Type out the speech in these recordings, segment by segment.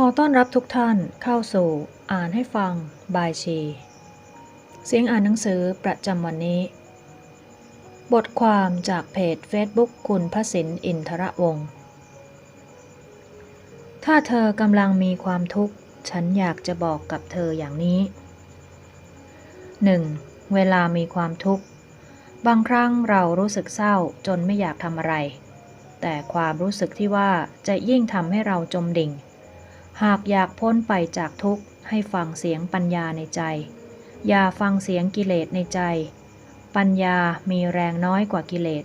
ขอต้อนรับทุกท่านเข้าสู่ อ่านให้ฟัง บายชี เสียงอ่านหนังสือประจำวันนี้ บทความจากเพจ Facebook คุณพระสินอินทระวงศ์ถ้าเธอกำลังมีความทุกข์ ฉันอยากจะบอกกับเธออย่างนี้ 1. เวลามีความทุกข์ บางครั้งเรารู้สึกเศร้าจนไม่อยากทำอะไร แต่ความรู้สึกที่ว่าจะยิ่งทำให้เราจมดิ่ง หากอยากพ้นไปจากทุกข์ให้ฟังเสียงปัญญาในใจ อย่าฟังเสียงกิเลสในใจ ปัญญามีแรงน้อยกว่ากิเลส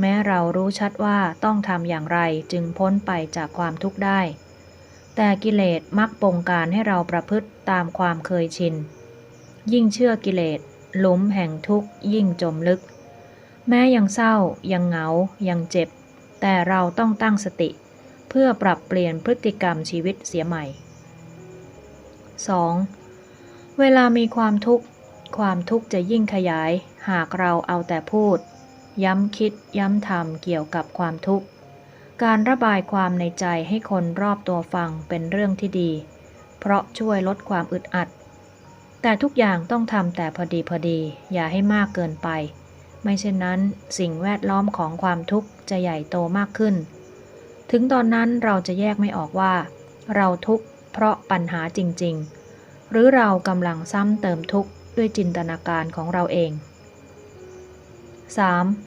แม้เรารู้ชัดว่าต้องทำอย่างไรจึงพ้นไปจากความทุกข์ได้ แต่กิเลสมักปงการให้เราประพฤติตามความเคยชิน ยิ่งเชื่อกิเลสหลุมแห่งทุกข์ยิ่งจมลึก แม้ยังเศร้ายังเหงายังเจ็บ แต่เราต้องตั้งสติ พื่อปรับเปลี่ยนพฤติกรรมชีวิตเสียใหม่ 2. เวลามีความทุกข์ความทุกข์จะยิ่งขยาย หากเราเอาแต่พูด ย้ำคิดย้ำทำเกี่ยวกับความทุกข์ การระบายความในใจให้คนรอบตัวฟังเป็นเรื่องที่ดี เพราะช่วยลดความอึดอัด แต่ทุกอย่างต้องทำแต่พอดีพอดี อย่าให้มากเกินไป ไม่เช่นนั้นสิ่งแวดล้อมของความทุกข์จะใหญ่โตมากขึ้น ถึงตอนนั้นเราจะแยกไม่ออกว่า เราทุกข์เพราะปัญหาจริง ๆ หรือเรากำลังซ้ำเติมทุกข์ด้วยจินตนาการของเราเอง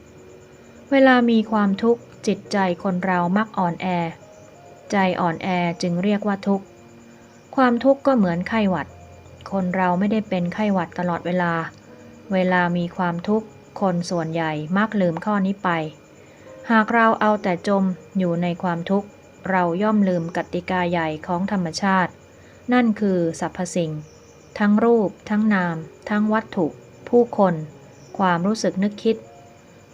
3. เวลามีความทุกข์จิตใจคนเรามักอ่อนแอ ใจอ่อนแอจึงเรียกว่าทุกข์ ความทุกข์ก็เหมือนไข้หวัด คนเราไม่ได้เป็นไข้หวัดตลอดเวลา เวลามีความทุกข์คนส่วนใหญ่มักลืมข้อนี้ไป หากเราเอาแต่จมอยู่ในความทุกข์ เราย่อมลืมกติกาใหญ่ของธรรมชาติ นั่นคือสรรพสิ่ง ทั้งรูป ทั้งนาม ทั้งวัตถุ ผู้คน ความรู้สึกนึกคิด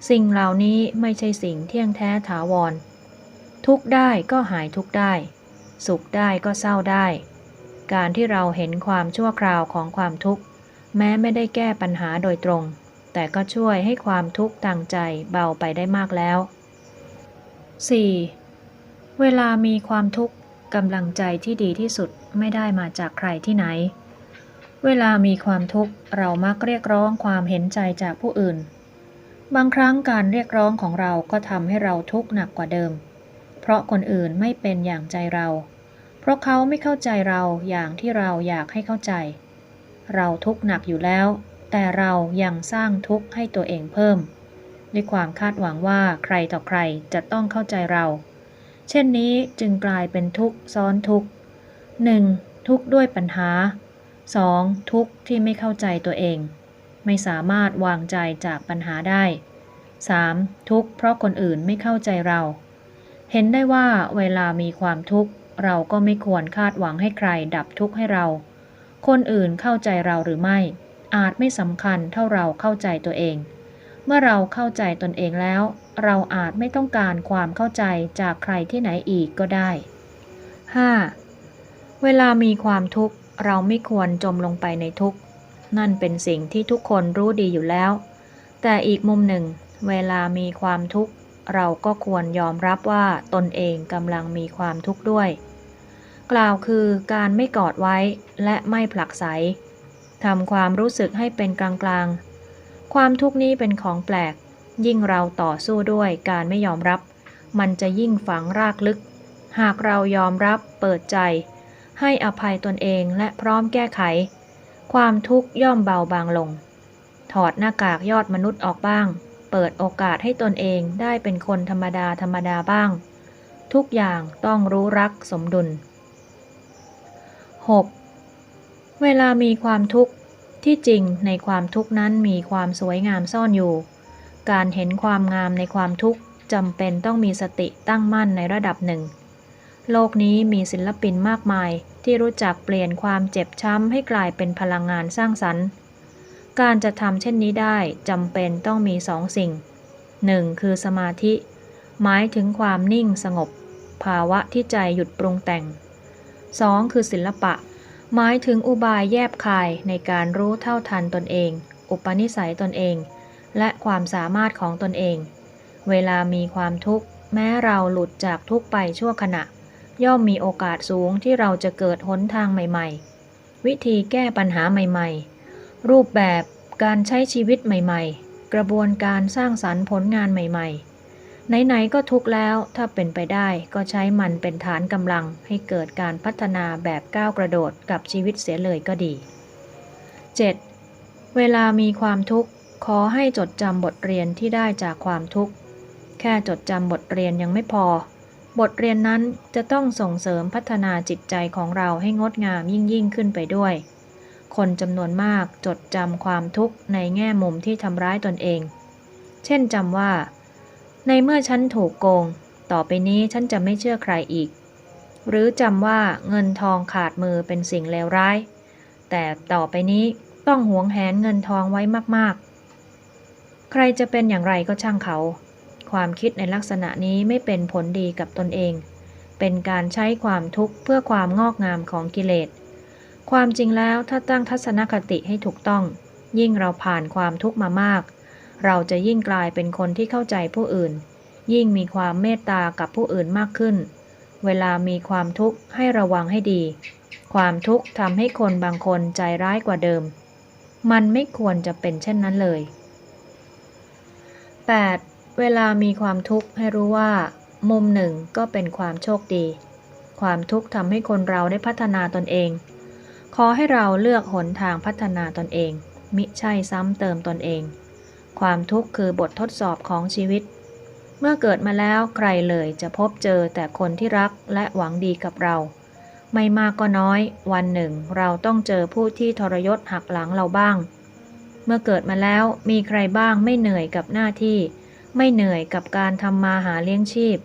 สิ่งเหล่านี้ไม่ใช่สิ่งเที่ยงแท้ถาวร ทุกได้ก็หายทุกได้ สุขได้ก็เศร้าได้ การที่เราเห็นความชั่วคราวของความทุกข์ แม้ไม่ได้แก้ปัญหาโดยตรง แต่ก็ช่วยให้ความทุกข์ทางใจเบาไปได้มากแล้ว 4. เวลามีความทุกข์กำลังใจที่ดีที่สุดไม่ได้มาจากใครที่ไหน เวลามีความทุกข์เรามักเรียกร้องความเห็นใจจากผู้อื่น บางครั้งการเรียกร้องของเราก็ทำให้เราทุกข์หนักกว่าเดิม เพราะคนอื่นไม่เป็นอย่างใจเรา เพราะเขาไม่เข้าใจเราอย่างที่เราอยากให้เข้าใจ เราทุกข์หนักอยู่แล้ว แต่เรายังสร้างทุกข์ให้ตัวเองเพิ่ม ด้วยความคาดหวังว่าใครต่อใครจะต้องเข้าใจเรา เช่นนี้จึงกลายเป็นทุกข์ซ้อนทุกข์ 1. ทุกข์ด้วยปัญหา 2. ทุกข์ที่ไม่เข้าใจตัวเอง ไม่สามารถวางใจจากปัญหาได้ 3. ทุกข์เพราะคนอื่นไม่เข้าใจเรา เห็นได้ว่าเวลามีความทุกข์ เราก็ไม่ควรคาดหวังให้ใครดับทุกข์ให้เรา คนอื่นเข้าใจเราหรือไม่ อาจไม่สำคัญเท่าเราเข้าใจตัวเอง เมื่อเราเข้าใจตนเองแล้ว เราอาจไม่ต้องการความเข้าใจจากใครที่ไหนอีกก็ได้ 5. เวลามีความทุกข์ เราไม่ควรจมลงไปในทุกข์ นั่นเป็นสิ่งที่ทุกคนรู้ดีอยู่แล้ว แต่อีกมุมหนึ่ง เวลามีความทุกข์ เราก็ควรยอมรับว่าตนเองกำลังมีความทุกข์ด้วย กล่าวคือการไม่กอดไว้และไม่ผลักไสทำความรู้สึกให้เป็นกลางๆ ความทุกข์นี้เป็นของแปลก ยิ่งเราต่อสู้ด้วยการไม่ยอมรับ มันจะยิ่งฝังรากลึก หากเรายอมรับเปิดใจ ให้อภัยตนเองและพร้อมแก้ไข ความทุกข์ย่อมเบาบางลง ถอดหน้ากากยอดมนุษย์ออกบ้าง เปิดโอกาสให้ตนเองได้เป็นคนธรรมดาธรรมดาบ้าง ทุกอย่างต้องรู้รักสมดุล 6. เวลามีความทุกข์ ที่จริงในความทุกข์นั้นมีความสวยงามซ่อนอยู่ การเห็นความงามในความทุกข์จำเป็นต้องมีสติตั้งมั่นในระดับหนึ่ง โลกนี้มีศิลปินมากมายที่รู้จักเปลี่ยนความเจ็บช้ำให้กลายเป็นพลังงานสร้างสรรค์ การจะทำเช่นนี้ได้จำเป็นต้องมีสองสิ่ง 1. คือสมาธิ หมายถึงความนิ่งสงบ ภาวะที่ใจหยุดปรุงแต่ง 2. คือศิลปะ หมายถึงอุบายแยบคายในการรู้เท่าทันตนเอง อุปนิสัยตนเอง และความสามารถของตนเอง เวลามีความทุกข์ แม้เราหลุดจากทุกข์ไปชั่วขณะ ย่อมมีโอกาสสูงที่เราจะเกิดหนทางใหม่ๆ วิธีแก้ปัญหาใหม่ๆ รูปแบบการใช้ชีวิตใหม่ๆ กระบวนการสร้างสรรค์ผลงานใหม่ๆ ไหนๆก็ทุกแล้วถ้าเป็นไปได้ก็ใช้มันเป็นฐานกำลังให้เกิดการพัฒนาแบบก้าวกระโดดกับชีวิตเสียเลยก็ดี 7. เวลามีความทุกข์ ขอให้จดจำบทเรียนที่ได้จากความทุกข์ แค่จดจำบทเรียนยังไม่พอ บทเรียนนั้นจะต้องส่งเสริมพัฒนาจิตใจของเราให้งดงามยิ่งยิ่งขึ้นไปด้วย คนจำนวนมากจดจำความทุกข์ในแง่มุมที่ทำร้ายตนเอง เช่นจำว่า ในเมื่อฉันถูกโกง ต่อไปนี้ฉันจะไม่เชื่อใครอีก หรือจำว่าเงินทองขาดมือเป็นสิ่งเลวร้าย แต่ต่อไปนี้ต้องหวงแหนเงินทองไว้มากๆ ใครจะเป็นอย่างไรก็ช่างเขา ความคิดในลักษณะนี้ไม่เป็นผลดีกับตนเอง เป็นการใช้ความทุกข์เพื่อความงอกงามของกิเลส ความจริงแล้วถ้าตั้งทัศนคติให้ถูกต้อง ยิ่งเราผ่านความทุกข์มามาก เราจะยิ่งกลายเป็นคนที่เข้าใจผู้อื่น ยิ่งมีความเมตตากับผู้อื่นมากขึ้น เวลามีความทุกข์ให้ระวังให้ดี ความทุกข์ทำให้คนบางคนใจร้ายกว่าเดิม มันไม่ควรจะเป็นเช่นนั้นเลย 8. เวลามีความทุกข์ให้รู้ว่า มุมหนึ่งก็เป็นความโชคดี ความทุกข์ทำให้คนเราได้พัฒนาตนเอง ขอให้เราเลือกหนทางพัฒนาตนเอง มิใช่ซ้ำเติมตนเอง ความทุกข์คือบททดสอบของชีวิต เมื่อเกิดมาแล้วใครเลยจะพบเจอแต่คนที่รักและหวังดีกับเรา ไม่มากก็น้อย วันหนึ่งเราต้องเจอผู้ที่ทรยศหักหลังเราบ้าง เมื่อเกิดมาแล้วมีใครบ้างไม่เหนื่อยกับหน้าที่ ไม่เหนื่อยกับการทำมาหาเลี้ยงชีพ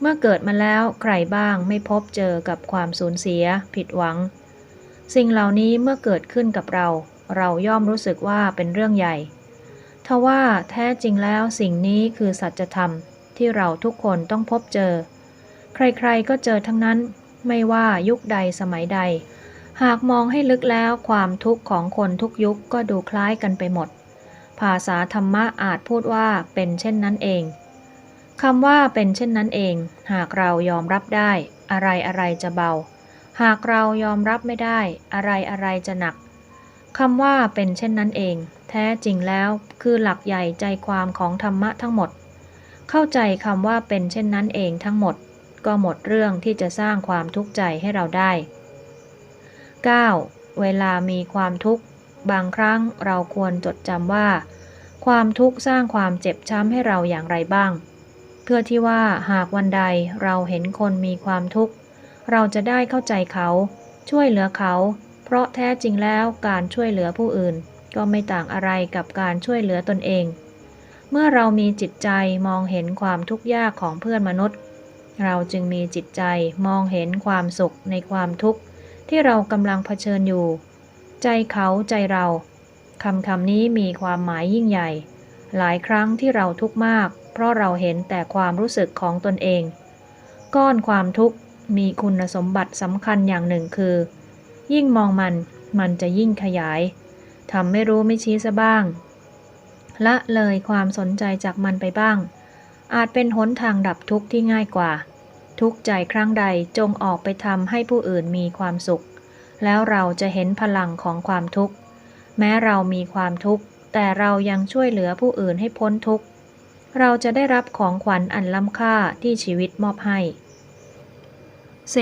เมื่อเกิดมาแล้วใครบ้างไม่พบเจอกับความสูญเสีย ผิดหวัง สิ่งเหล่านี้เมื่อเกิดขึ้นกับเรา เราย่อมรู้สึกว่าเป็นเรื่องใหญ่ ทว่าแท้จริงแล้วสิ่งนี้คือสัจธรรมที่เราทุกคนต้องพบเจอ ใครๆก็เจอทั้งนั้น ไม่ว่ายุคใดสมัยใด หากมองให้ลึกแล้วความทุกข์ของคนทุกยุคก็ดูคล้ายกันไปหมด ภาษาธรรมะอาจพูดว่าเป็นเช่นนั้นเองคำว่าเป็นเช่นนั้นเอง หากเรายอมรับได้ อะไรอะไรจะเบา หากเรายอมรับไม่ได้ อะไรอะไรจะหนัก คำว่าเป็นเช่นนั้นเอง แท้จริงแล้วคือหลักใหญ่ใจความของธรรมะทั้งหมด เข้าใจคำว่าเป็นเช่นนั้นเองทั้งหมด ก็หมดเรื่องที่จะสร้างความทุกข์ใจให้เราได้ 9. เวลามีความทุกข์ บางครั้งเราควรจดจำว่า ความทุกข์สร้างความเจ็บช้ำให้เราอย่างไรบ้าง เพื่อที่ว่าหากวันใดเราเห็นคนมีความทุกข์ เราจะได้เข้าใจเขา ช่วยเหลือเขา เพราะแท้จริงแล้วการช่วยเหลือผู้อื่น ก็ไม่ต่างอะไรกับการช่วยเหลือตนเอง เมื่อเรามีจิตใจมองเห็นความทุกข์ยากของเพื่อนมนุษย์ เราจึงมีจิตใจมองเห็นความสุขในความทุกข์ ที่เรากำลังเผชิญอยู่ ใจเขาใจเราคำคำนี้มีความหมายยิ่งใหญ่ หลายครั้งที่เราทุกข์มาก เพราะเราเห็นแต่ความรู้สึกของตนเอง ก้อนความทุกข์มีคุณสมบัติสำคัญอย่างหนึ่งคือ ยิ่งมองมัน มันจะยิ่งขยาย ทำไม่รู้ไม่ชี้ซะบ้าง ละเลยความสนใจจากมันไปบ้าง อาจเป็นหนทางดับทุกข์ที่ง่ายกว่า ทุกข์ใจครั้งใดจงออกไปทำให้ผู้อื่นมีความสุข แล้วเราจะเห็นพลังของความทุกข์ แม้เรามีความทุกข์ แต่เรายังช่วยเหลือผู้อื่นให้พ้นทุกข์ เราจะได้รับของขวัญอันล้ำค่าที่ชีวิตมอบให้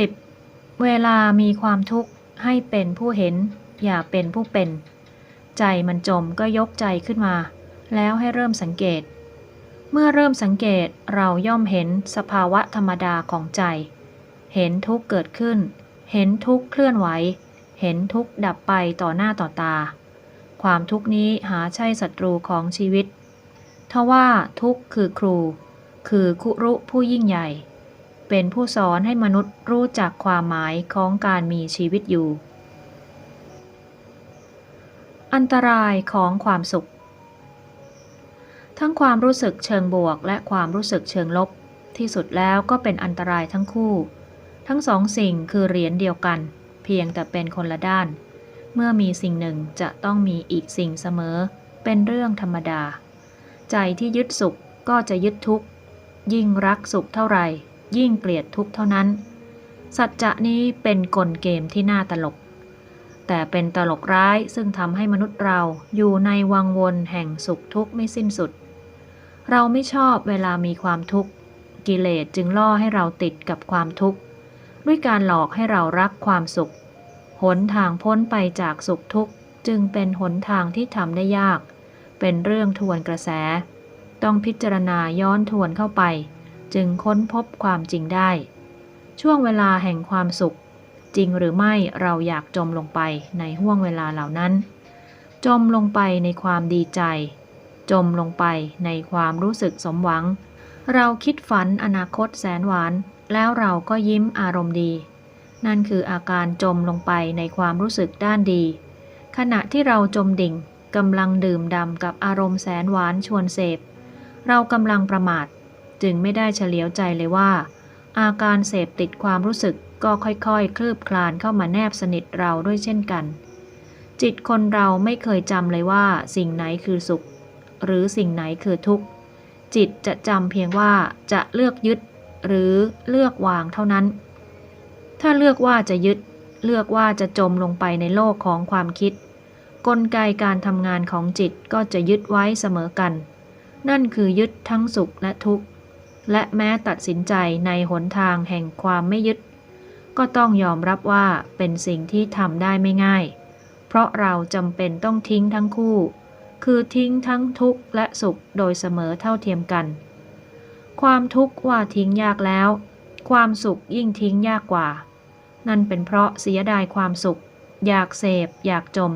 10. เวลามีความทุกข์ ให้เป็นผู้เห็น อย่าเป็นผู้เป็น ใจมันจมก็ยกใจขึ้นมา แล้วให้เริ่มสังเกต เมื่อเริ่มสังเกตเราย่อมเห็นสภาวะธรรมดาของใจ เห็นทุกเกิดขึ้น เห็นทุกเคลื่อนไหว เห็นทุกดับไปต่อหน้าต่อตา ความทุกนี้หาใช่ศัตรูของชีวิตทว่าทุกคือครู คือคุรุผู้ยิ่งใหญ่ เป็นผู้สอนให้มนุษย์รู้จักความหมายของการมีชีวิตอยู่ อันตรายของความสุข ทั้งความรู้สึกเชิงบวกและความรู้สึกเชิงลบ ที่สุดแล้วก็เป็นอันตรายทั้งคู่ ทั้งสองสิ่งคือเหรียญเดียวกัน เพียงแต่เป็นคนละด้าน เมื่อมีสิ่งหนึ่งจะต้องมีอีกสิ่งเสมอ เป็นเรื่องธรรมดา ใจที่ยึดสุขก็จะยึดทุกข์ ยิ่งรักสุขเท่าไหร่ ยิ่งเกลียดทุกข์เท่านั้น สัจจะนี้เป็นกลเกมที่น่าตลก แต่เป็นตลกร้ายซึ่งทำให้มนุษย์เราอยู่ในวังวนแห่งสุขทุกข์ไม่สิ้นสุด เราไม่ชอบเวลามีความทุกข์ กิเลสจึงล่อให้เราติดกับความทุกข์ ด้วยการหลอกให้เรารักความสุข หนทางพ้นไปจากสุขทุกข์จึงเป็นหนทางที่ทำได้ยาก เป็นเรื่องทวนกระแส ต้องพิจารณาย้อนทวนเข้าไป จึงค้นพบความจริงได้ ช่วงเวลาแห่งความสุข จริงหรือไม่เราอยากจมลงไปในห่วงเวลาเหล่านั้น จมลงไปในความดีใจ จมลงไปในความรู้สึกสมหวัง เราคิดฝันอนาคตแสนหวาน แล้วเราก็ยิ้มอารมณ์ดี นั่นคืออาการจมลงไปในความรู้สึกด้านดี ขณะที่เราจมดิ่งกำลังดื่มดำกับอารมณ์แสนหวานชวนเสพ เรากำลังประมาท จึงไม่ได้เฉลียวใจเลยว่า อาการเสพติดความรู้สึกก็ค่อยๆ คลืบคลานเข้ามาแนบสนิทเราด้วยเช่นกัน จิตคนเราไม่เคยจำเลยว่าสิ่งไหนคือสุข หรือสิ่งไหนคือทุกข์ จิตจะจำเพียงว่าจะเลือกยึด หรือเลือกวางเท่านั้น ถ้าเลือกว่าจะยึด เลือกว่าจะจมลงไปในโลกของความคิด กลไกการทำงานของจิตก็จะยึดไว้เสมอกัน นั่นคือยึดทั้งสุขและทุกข์ และแม้ตัดสินใจในหนทางแห่งความไม่ยึด ก็ต้องยอมรับว่าเป็นสิ่งที่ทำได้ไม่ง่าย เพราะเราจำเป็นต้องทิ้งทั้งคู่ คือทิ้งทั้งทุกข์และสุขโดยเสมอเท่าเทียมกัน ความทุกข์ว่าทิ้งยากแล้ว ความสุขยิ่งทิ้งยากกว่า นั่นเป็นเพราะเสียดายความสุข อยากเสพ อยากจม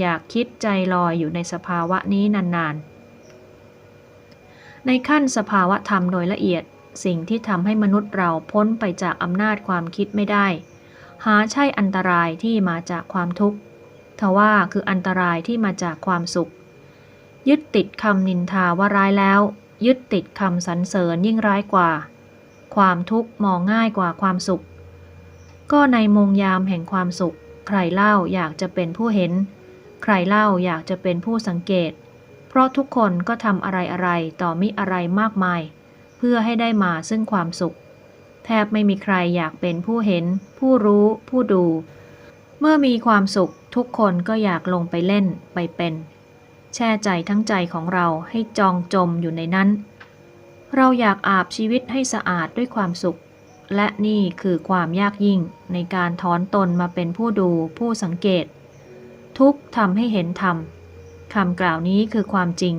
อยากคิดใจลอยอยู่ในสภาวะนี้นานๆ ในขั้นสภาวะธรรมโดยละเอียด สิ่งที่ทำให้มนุษย์เราพ้นไปจากอำนาจความคิดไม่ได้ หาใช่อันตรายที่มาจากความทุกข์ทว่าคืออันตรายที่มาจากความสุข ยึดติดคำนินทาว่าร้ายแล้ว ยึดติดคำสรรเสริญยิ่งร้ายกว่า ความทุกข์มองง่ายกว่าความสุข ก็ในมงยามแห่งความสุข ใครเล่าอยากจะเป็นผู้เห็น ใครเล่าอยากจะเป็นผู้สังเกต เพราะทุกคนก็ทำอะไรอะไรต่อมิอะไรมากมาย เพื่อให้ได้มาซึ่งความสุข แทบไม่มีใครอยากเป็นผู้เห็น ผู้รู้ ผู้ดู เมื่อมีความสุขทุกคนก็อยากลงไปเล่นไปเป็น แช่ใจทั้งใจของเราให้จองจมอยู่ในนั้น เราอยากอาบชีวิตให้สะอาดด้วยความสุข และนี่คือความยากยิ่งในการถอนตนมาเป็นผู้ดูผู้สังเกต ทุกทำให้เห็นธรรม คำกล่าวนี้คือความจริง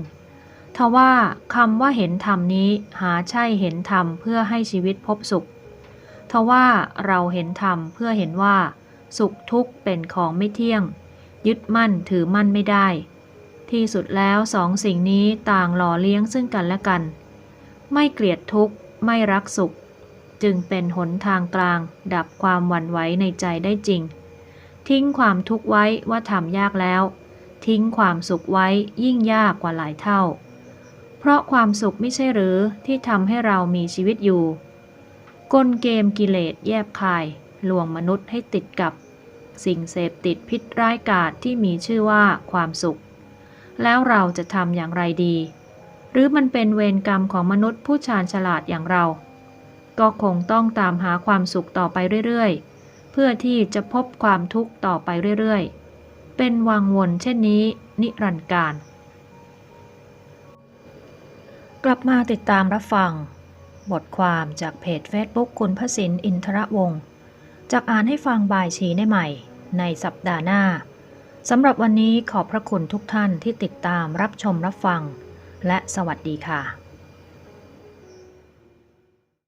ทว่าคำว่าเห็นธรรมนี้หาใช่เห็นธรรมเพื่อให้ชีวิตพบสุข ทว่าเราเห็นธรรมเพื่อเห็นว่า สุขทุกข์เป็นของไม่เที่ยง ยึดมั่นถือมั่นไม่ได้ ที่สุดแล้วสองสิ่งนี้ต่างหล่อเลี้ยงซึ่งกันและกัน ไม่เกลียดทุกข์ไม่รักสุข จึงเป็นหนทางกลาง ดับความหวั่นไหวในใจได้จริง ทิ้งความทุกข์ไว้ว่าทำยากแล้ว ทิ้งความสุขไว้ยิ่งยากกว่าหลายเท่า เพราะความสุขไม่ใช่หรือที่ทำให้เรามีชีวิตอยู่ กลเกมกิเลสแยบคายลวงมนุษย์ให้ติดกับ สิ่งเสพติดพิษร้ายกาจที่มีชื่อว่าความสุข แล้วเราจะทำอย่างไรดี หรือมันเป็นเวรกรรมของมนุษย์ผู้ชาญฉลาดอย่างเรา ก็คงต้องตามหาความสุขต่อไปเรื่อยๆ เพื่อที่จะพบความทุกข์ต่อไปเรื่อยๆ เป็นวังวนเช่นนี้ นิรันดร์การ กลับมาติดตามรับฟัง บทความจากเพจ Facebook คุณพระสินอินทระวงศ์จากอ่านให้ฟังบายชีได้ใหม่ ในสัปดาห์หน้าสำหรับวันนี้ขอบพระคุณทุกท่านที่ติดตามรับชมรับฟัง และสวัสดีค่ะ